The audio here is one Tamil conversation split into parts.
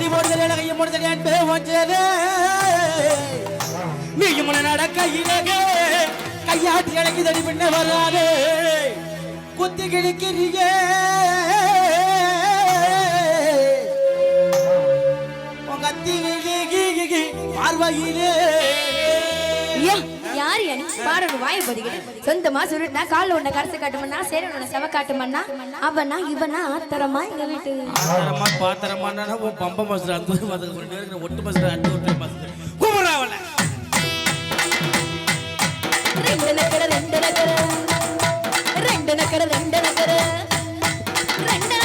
தடி போடுதல் கையை போடுதல் என் பே வச்சதே நீயும் நட கையிலே. கையாட்டி இலக்கி தடி பின்ன வராது. குத்தி கிழிக்கிறியே. உங்க கத்தி பார்வையிலே. யார் நீ? பாருங்க வாயை பொதிக்கிட்டு. சொந்தமா சுருட்டினா கால்ல உன்னை கரைச்சு காட்டுமன்னா சேர உன்னை செவ காட்டுமன்னா அவனா இவனா ஆத்தரமா எங்க வீட்டு? ஆத்திரமா பாத்திரமானா உன் பம்ப மசுர அந்த ஒட்டு மசுர அட்டு ஒட்டு மசுர கூப்பிடுறா அவளை. ரெண்டு நக்கர ரெண்டு நக்கர. ரெண்டு நக்கர ரெண்டு நக்கர. ரெண்டு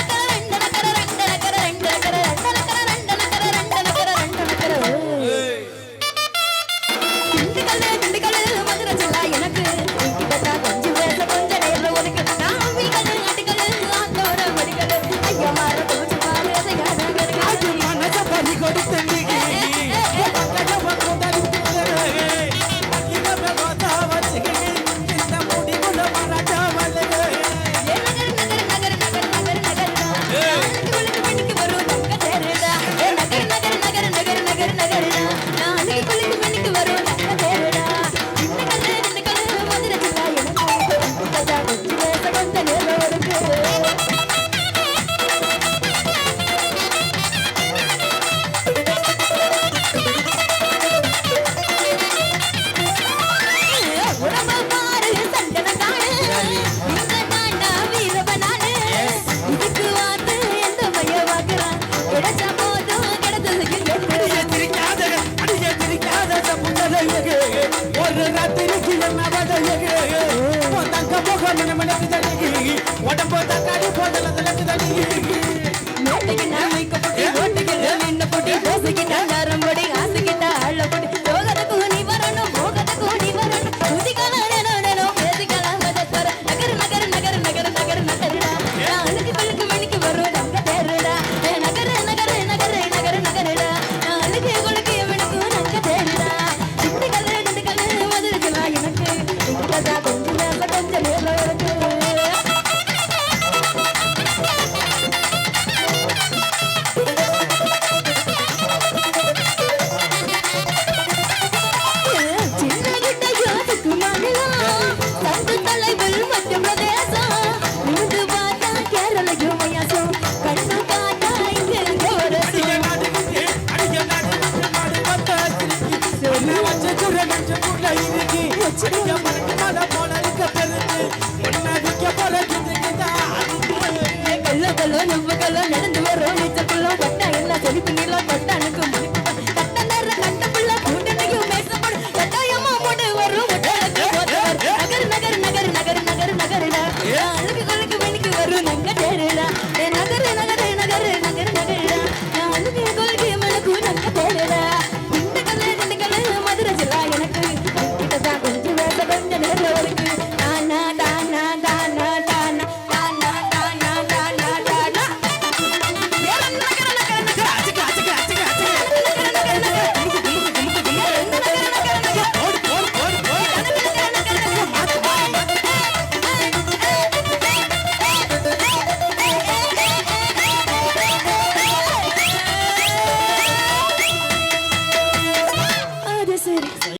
நின்று போட்டு தோசைக்கிட்ட நரம்படி ஆசைக்கிட்ட அள்ள போட்டு யோகத்துக்கு நீ வரணும் போகத்துக்கு நீ வரணும். புதிக்கால நேரம் நேரம் பேசிக்கலாம் மதத்தர நகர் நகர் நகர் நகர் நகர் நகருடா. நான் அழுக்கு பழுக்கு மணிக்கு வரும் நம்ம தேருடா. ஏ நகர் நகர் நகர் நகர் நகருடா. நான் அழுக்கு கொழுக்கு எனக்கு நங்க தேருடா. ரெண்டு கல்லு ரெண்டு கல்லு மதுரைக்கலாம் எனக்கு. இங்கதான் கொஞ்சம் நடந்து வரும் நீச்சக்குள்ள ஒட்டை